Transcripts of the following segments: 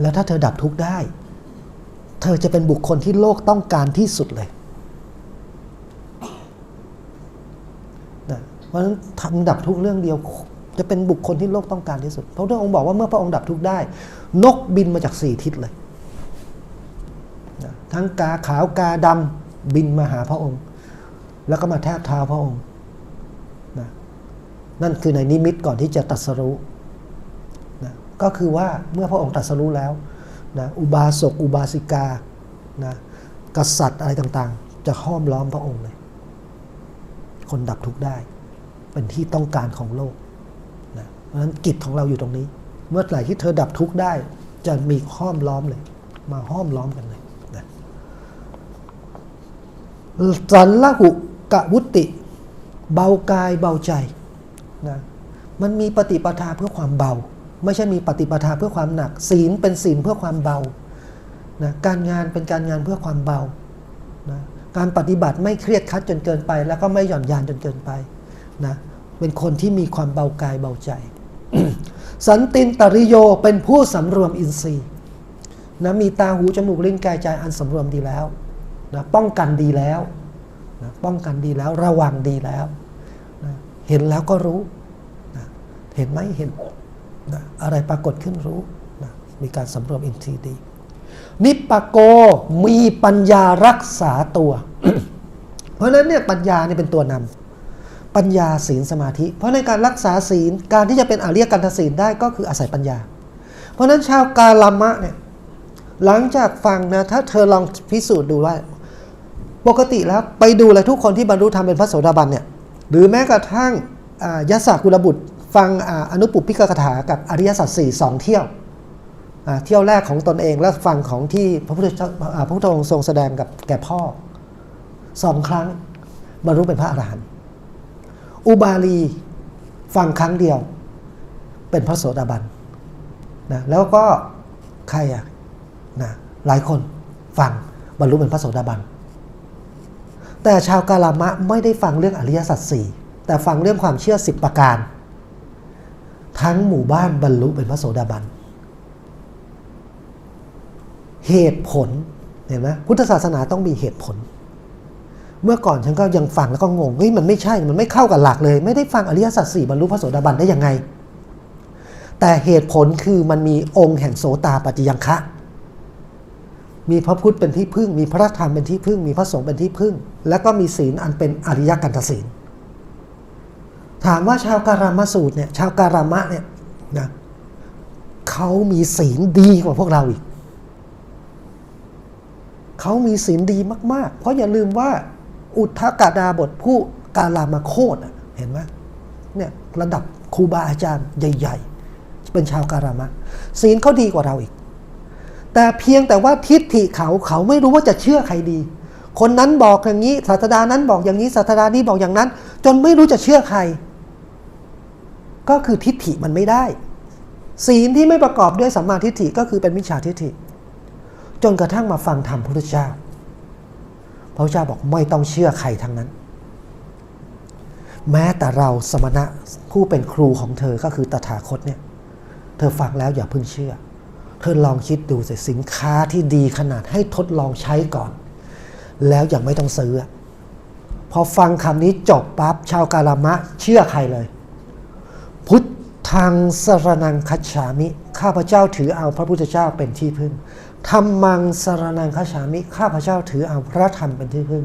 แล้วถ้าเธอดับทุกข์ได้ เธอจะเป็นบุคคลที่โลกต้องการที่สุดเลยนะเพราะฉะนั้นทำดับทุกข์เรื่องเดียว จะเป็นบุคคลที่โลกต้องการที่สุดเพราะพระองค์บอกว่าเมื่อพระองค์ดับทุกข์ได้ นกบินมาจากสี่ทิศเลยนะทั้งกาขาวกาดำบินมาหาพระองค์ แล้วก็มาแทบเท้าพระองค์นะนั่นคือในนิมิตก่อนที่จะตรัสรู้ ก็คือว่าเมื่อพระองค์ตรัสรู้แล้วนะอุบาสกอุบาสิกานะกษัตริย์อะไรต่างๆ จะห้อมล้อมพระองค์เลย คนดับทุกข์ได้ เป็นที่ต้องการของโลกนะเพราะฉะนั้นกิจของเราอยู่ตรงนี้ เมื่อไหร่ที่เธอดับทุกข์ได้ จะมีห้อมล้อมเลย มาห้อมล้อมกันเลยนะสันละหุกะวุติ เบากายเบาใจนะมันมีปฏิปทาเพื่อความเบา ไม่ใช่มีปฏิปทาเพื่อความหนัก ศีลเป็นศีลเพื่อความเบานะการงานเป็นการงานเพื่อความเบานะการปฏิบัติไม่เครียดคัดจนเกินไป แล้วก็ไม่หย่อนยานจนเกินไปนะเป็นคนที่มีความเบากายเบาใจ สันตินตริโยเป็นผู้สำรวมอินทรีย์นะมีตาหูจมูกลิ้นกายใจอันสำรวมดีแล้วนะป้องกันดีแล้วนะป้องกันดีแล้วระวังดีแล้วนะเห็นแล้วก็รู้นะเห็นไหมเห็น นะอะไรปรากฏขึ้นรู้นะมีการสำรวมอินทรีย์ดี นิปโกมีปัญญารักษาตัว เพราะนั้นเนี่ยปัญญาเนี่ยเป็นตัวนำปัญญาศีลสมาธิ เพราะในการรักษาศีลการที่จะเป็นอริยกันตศีลได้ก็คืออาศัยปัญญา เพราะฉะนั้นชาวกาลามะเนี่ยหลังจากฟังนะถ้าเธอลองพิสูจน์ดูว่า ปกติแล้วไปดูเลยทุกคนที่บรรลุธรรมเป็นพระโสดาบันเนี่ยหรือแม้กระทั่งอ่ายศกุลบุตร ฟังอนุปุปพิกคาถากับอริยสัจสี่สองเที่ยวเที่ยวแรกของตนเองแล้วฟังของที่พระพุทธเจ้าอ่าพระพุทธองค์ทรงแสดงกับแก่พ่อสองครั้งบรรลุเป็นพระอรหันต์อุบาลีฟังครั้งเดียว เป็นพระโสดาบันนะแล้วก็ใครอะนะหลายคนฟังบรรลุเป็นพระโสดาบันแต่ชาวกาลามะไม่ได้ฟังเรื่องอริยสัจสี่แต่ฟังเรื่องความเชื่อสิบประการ ทั้งหมู่บ้านบรรลุเป็นพระโสดาบัน เหตุผลเห็นไหมพุทธศาสนาต้องมีเหตุผล เมื่อก่อนฉันก็ยังฟังแล้วก็งงเฮ้ยมันไม่ใช่มันไม่เข้ากับหลักเลย ไม่ได้ฟังอริยสัจสี่บรรลุพระโสดาบันได้ยังไง แต่เหตุผลคือมันมีองค์แห่งโสตาปัจจยังคะ มีพระพุทธเป็นที่พึ่ง มีพระธรรมเป็นที่พึ่ง มีพระสงฆ์เป็นที่พึ่ง แล้วก็มีศีลอันเป็นอริยกันตศีล ถามว่าชาวการามสูตรเนี่ยชาวการามะเนี่ยนะเขามีศีลดีกว่าพวกเราอีก เขามีศีลดีมาก ๆ เพราะอย่าลืมว่า อุทธกาดาบทผู้กาลามาโคตเห็นไหมเนี่ยระดับครูบาอาจารย์ใหญ่ ๆ เป็นชาวการามะ ศีลเขาดีกว่าเราอีก แต่เพียงแต่ว่าทิฏฐิเขาเขาไม่รู้ว่าจะเชื่อใครดี คนนั้นบอกอย่างนี้ศาสดานั้นบอกอย่างนี้ศาสดานี้บอกอย่างนั้น จนไม่รู้จะเชื่อใคร ก็คือทิฏฐิมันไม่ได้ ศีลที่ไม่ประกอบด้วยสัมมาทิฏฐิก็คือเป็นมิจฉาทิฏฐิ จนกระทั่งมาฟังธรรมพระพุทธเจ้า พระพุทธเจ้าบอกไม่ต้องเชื่อใครทั้งนั้น แม้แต่เราสมณะผู้เป็นครูของเธอก็คือตถาคตเนี่ยเธอฟังแล้วอย่าเพิ่งเชื่อ เธอลองคิดดูสิสินค้าที่ดีขนาดให้ทดลองใช้ก่อน แล้วยังไม่ต้องซื้อพอฟังคำนี้จบปั๊บชาวกาลามะเชื่อใครเลย ทธังสรนังคัจฉามิ ข้าพเจ้าถือเอาพระพุทธเจ้าเป็นที่พึ่งธรรมังสรนังคัจฉามิ ข้าพเจ้าถือเอาพระธรรมเป็นที่พึ่ง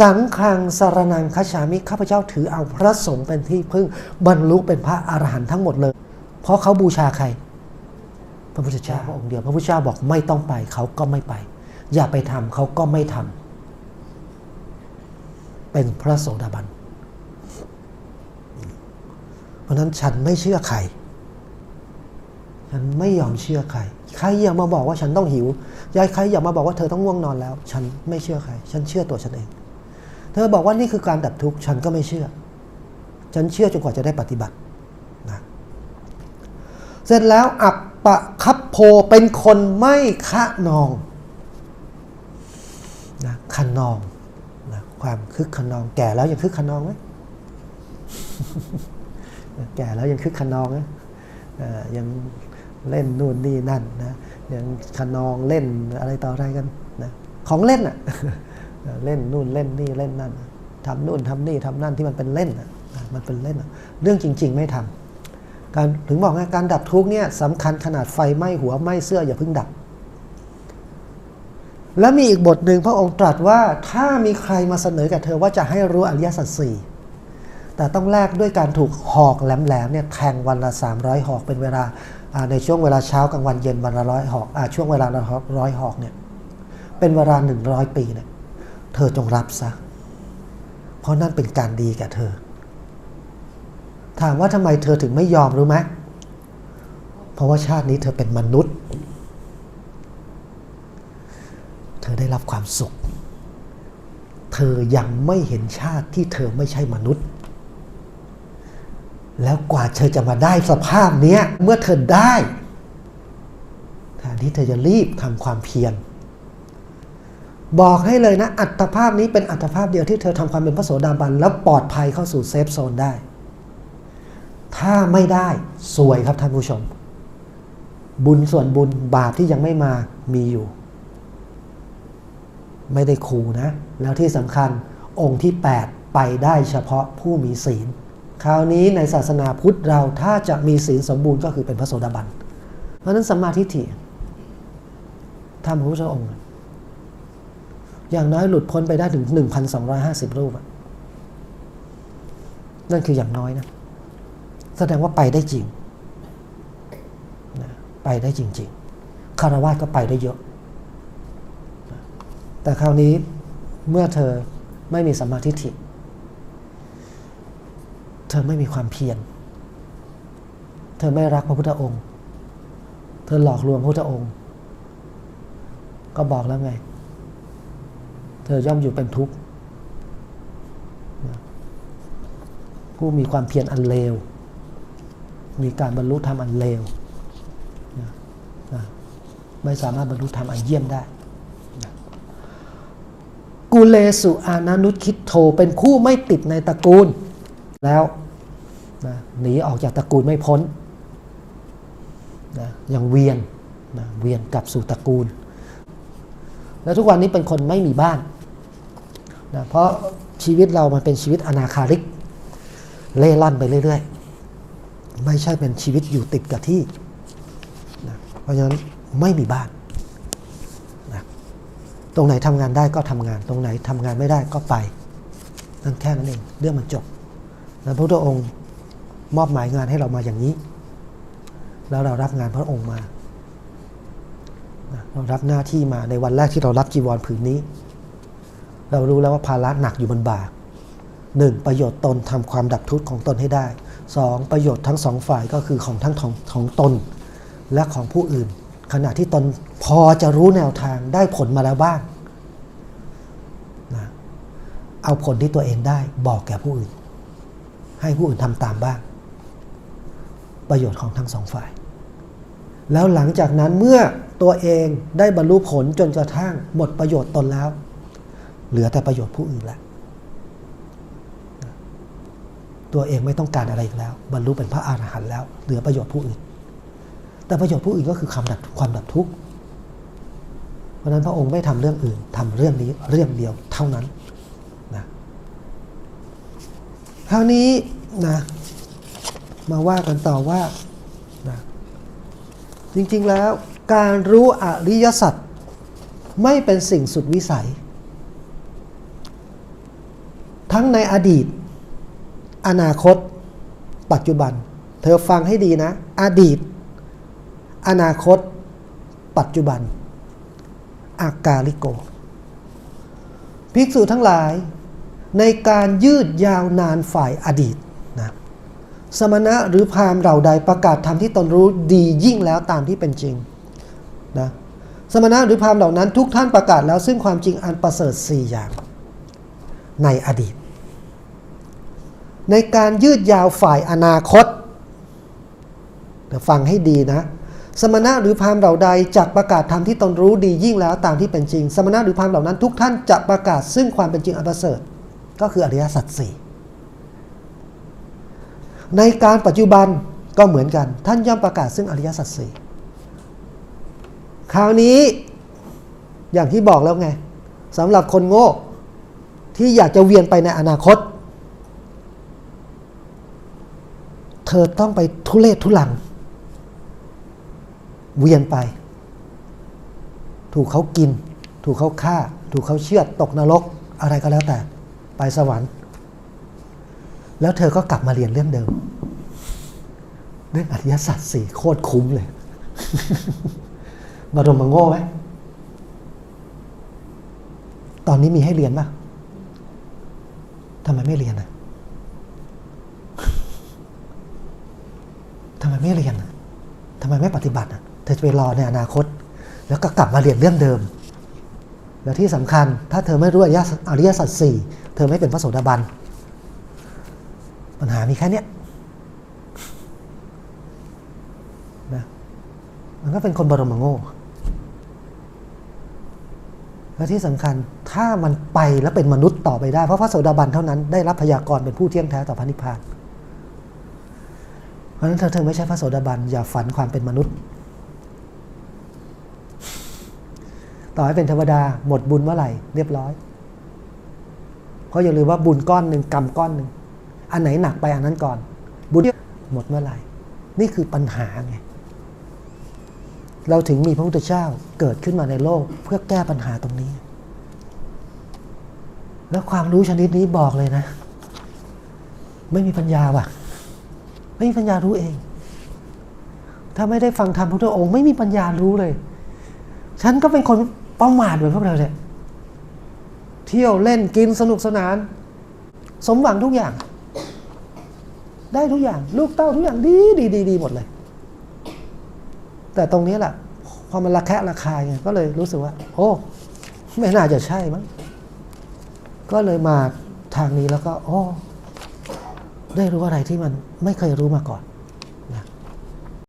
สังฆังสรนังคัจฉามิ ข้าพเจ้าถือเอาพระสงฆ์เป็นที่พึ่ง บรรลุเป็นพระอรหันต์ทั้งหมดเลย เพราะเขาบูชาใคร พระพุทธเจ้าพระองค์เดียว พระพุทธเจ้าบอกไม่ต้องไปเขาก็ไม่ไป อย่าไปทำเขาก็ไม่ทำเป็นพระโสดาบัน ราะนั้นฉันไม่เชื่อใคร ฉันไม่ยอมเชื่อใคร ใครอย่ามาบอกว่าฉันต้องหิวยายใครอย่ามาบอกว่าเธอต้องง่วงนอนแล้ว ฉันไม่เชื่อใคร ฉันเชื่อตัวฉันเอง เธอบอกว่านี่คือการดับทุกข์ ฉันก็ไม่เชื่อ ฉันเชื่อจนกว่าจะได้ปฏิบัตินะเสร็จแล้วอัปปะคับโพเป็นคนไม่คะนองนะคะนองนะความคึกขนองแก่แล้วยังคึกขนองไหม แก่แล้วยังคึกขนองไหมเอ่อยังเล่นนู่นนี่นั่นนะย่างขนองเล่นอะไรต่ออะไรกันนะของเล่นอะเล่นนู่นเล่นนี่เล่นนั่นทำนู่นทำนี่ทำนั่นที่มันเป็นเล่นอะนะมันเป็นเล่นเรื่องจริง ๆ ไม่ทำการถึงบอกไงการดับทุกเนี่ยสำคัญขนาดไฟไหม้หัวไหม้เสื้ออย่าเพิ่งดับ และมีอีกบทหนึ่งพระองค์ตรัสว่าถ้ามีใครมาเสนอกับเธอว่าจะให้รู้อริยสัจสี่ แต่ต้องแลกด้วยการถูกหอกแหลมๆเนี่ยแทงวันละ 300 หอกเป็นเวลาในช่วงเวลาเช้ากลางวันเย็นวันละร้อยหอกอช่วงเวลาละร้อยหอกเนี่ยเป็นเวลา 100 ปีเนี่ยเธอจงรับซะ เพราะนั่นเป็นการดีแก่เธอ ถามว่าทำไมเธอถึงไม่ยอมรู้ไหมเพราะว่าชาตินี้เธอเป็นมนุษย์ เธอได้รับความสุข เธอยังไม่เห็นชาติที่เธอไม่ใช่มนุษย์ แล้วกว่าเธอจะมาได้สภาพเนี้ยเมื่อเธอได้แทนที่เธอจะรีบทำความเพียรบอกให้เลยนะ อัตภาพนี้เป็นอัตภาพเดียวที่เธอทำความเป็นพระโสดาบัน แล้วปลอดภัยเข้าสู่เซฟโซนได้ ถ้าไม่ได้สวยครับท่านผู้ชม บุญส่วนบุญบาปที่ยังไม่มามีอยู่ ไม่ได้ขู่นะ แล้วที่สำคัญองค์ที่ 8 ไปได้เฉพาะผู้มีศีล คราวนี้ในศาสนาพุทธเราถ้าจะมีศีลสมบูรณ์ก็คือเป็นพระโสดาบัน เพราะนั้นสัมมาทิฏฐิทำพระพุทธองค์ อย่างน้อยหลุดพ้นไปได้ถึง 1,250 รูป นั่นคืออย่างน้อยนะ แสดงว่าไปได้จริง ไปได้จริง ๆ คารวะก็ไปได้เยอะ แต่คราวนี้เมื่อเธอไม่มีสัมมาทิฏฐิ เธอไม่มีความเพียร เธอไม่รักพระพุทธองค์ เธอหลอกลวงพระพุทธองค์ ก็บอกแล้วไง เธอย่อมอยู่เป็นทุกข์ ผู้มีความเพียรอันเลว มีการบรรลุธรรมอันเลว ไม่สามารถบรรลุธรรมอันเยี่ยมได้กุเลสุอานานุคิดโทเป็นผู้ไม่ติดในตระกูล แล้ว นะหนีออกจากตระกูลไม่พ้นนะยังเวียนนะเวียนกลับสู่ตระกูล แล้วทุกวันนี้เป็นคนไม่มีบ้านนะเพราะชีวิตเรามันเป็นชีวิตอนาคาริก เล่ร่อนไปเรื่อย ๆ ไม่ใช่เป็นชีวิตอยู่ติดกับที่นะเพราะฉะนั้นไม่มีบ้านนะตรงไหนทำงานได้ก็ทำงาน ตรงไหนทำงานไม่ได้ก็ไป นั่นแค่นั้นเอง เรื่องมันจบ แล้วพระพุทธองค์ มอบหมายงานให้เรามาอย่างนี้ แล้วเรารับงานพระองค์มา เรารับหน้าที่มาในวันแรกที่เรารับจีวรผืนนี้ เรารู้แล้วว่าภาระหนักอยู่บนบ่าหนึ่งประโยชน์ตนทำความดับทุกข์ของตนให้ได้สองประโยชน์ทั้งสองฝ่ายก็คือของทั้งของของตน และของผู้อื่น ขณะที่ตนพอจะรู้แนวทางได้ผลมาแล้วบ้างนะเอาผลที่ตัวเองได้บอกแก่ผู้อื่น ให้ผู้อื่นทำตามบ้าง ประโยชน์ของทั้งสองฝ่าย แล้วหลังจากนั้นเมื่อตัวเองได้บรรลุผลจนกระทั่งหมดประโยชน์ตนแล้ว เหลือแต่ประโยชน์ผู้อื่นแล้วตัวเองไม่ต้องการอะไรอีกแล้ว บรรลุเป็นพระอรหันต์แล้ว เหลือประโยชน์ผู้อื่น แต่ประโยชน์ผู้อื่นก็คือความดับความดับทุกข์เพราะนั้นพระองค์ไม่ทำเรื่องอื่นทำเรื่องนี้เรื่องเดียวเท่านั้นนะคราวนี้นะ มาว่ากันต่อว่านะจริงๆแล้วการรู้อริยสัจไม่เป็นสิ่งสุดวิสัย ทั้งในอดีต อนาคต ปัจจุบัน เธอฟังให้ดีนะ อดีต อนาคต ปัจจุบัน อากาลิโก ภิกษุทั้งหลายในการยืดยาวนานฝ่ายอดีต สมณะหรือพราหมณ์เราใดประกาศธรรมที่ตนรู้ดียิ่งแล้วตามที่เป็นจริงนะสมณะหรือพราหมณ์เหล่านั้นทุกท่านประกาศแล้วซึ่งความจริงอันประเสริฐสี่อย่าง ในอดีต ในการยืดยาวฝ่ายอนาคตเดี๋ยวฟังให้ดีนะ สมณะหรือพราหมณ์เหล่าใดจักประกาศธรรมที่ตนรู้ดียิ่งแล้วตามที่เป็นจริง สมณะหรือพราหมณ์เหล่านั้น ทุกท่านจะประกาศซึ่งความเป็นจริงอันประเสริฐ ก็คืออริยสัจสี่ ในการปัจจุบันก็เหมือนกัน ท่านย่อมประกาศซึ่งอริยสัจสี่คราวนี้อย่างที่บอกแล้วไงสำหรับคนโง่ที่อยากจะเวียนไปในอนาคต เธอต้องไปทุเลศทุลัง เวียนไป ถูกเขากิน ถูกเขาฆ่า ถูกเขาเชือดตกนรก อะไรก็แล้วแต่ ไปสวรรค์ แล้วเธอก็กลับมาเรียนเรื่องเดิม เรื่องอริยสัจสี่โคตรคุ้มเลยบรมโง่ไหมตอนนี้มีให้เรียนป่ะทำไมไม่เรียนอะทำไมไม่เรียนอะทำไมไม่ปฏิบัติอะ เธอจะไปรอในอนาคต แล้วก็กลับมาเรียนเรื่องเดิม แล้วที่สำคัญ ถ้าเธอไม่รู้อริยสัจอริยสัจสี่เธอไม่เป็นพระโสดาบัน ปัญหามีแค่เนี้ยนะมันก็เป็นคนบรมโง่และที่สำคัญถ้ามันไปแล้วเป็นมนุษย์ต่อไปได้ เพราะพระโสดาบันเท่านั้นได้รับพยากรณ์เป็นผู้เที่ยงแท้ต่อพระนิพพาน เพราะฉะนั้นเธอเธอไม่ใช่พระโสดาบันอย่าฝันความเป็นมนุษย์ ต่อให้เป็นเทวดาหมดบุญเมื่อไหร่เรียบร้อย เพราะอย่าลืมว่าบุญก้อนหนึ่งกรรมก้อนหนึ่ง อันไหนหนักไปอันนั้นก่อน บุญหมดเมื่อไหร่ นี่คือปัญหาไง เราถึงมีพระพุทธเจ้าเกิดขึ้นมาในโลกเพื่อแก้ปัญหาตรงนี้ แล้วความรู้ชนิดนี้บอกเลยนะ ไม่มีปัญญาว่ะ ไม่มีปัญญารู้เอง ถ้าไม่ได้ฟังธรรมพระพุทธองค์ไม่มีปัญญารู้เลย ฉันก็เป็นคนประมาทเหมือนพวกเราเนี่ยเที่ยวเล่นกินสนุกสนาน สมหวังทุกอย่าง ได้ทุกอย่าง ลูกเต้าทุกอย่างดีดีดีดีหมดเลย แต่ตรงนี้แหละพอมันระแคะระคายไงก็เลยรู้สึกว่า โอ้ ไม่น่าจะใช่มั้งก็เลยมาทางนี้แล้วก็ โอ้ ได้รู้อะไรที่มันไม่เคยรู้มาก่อน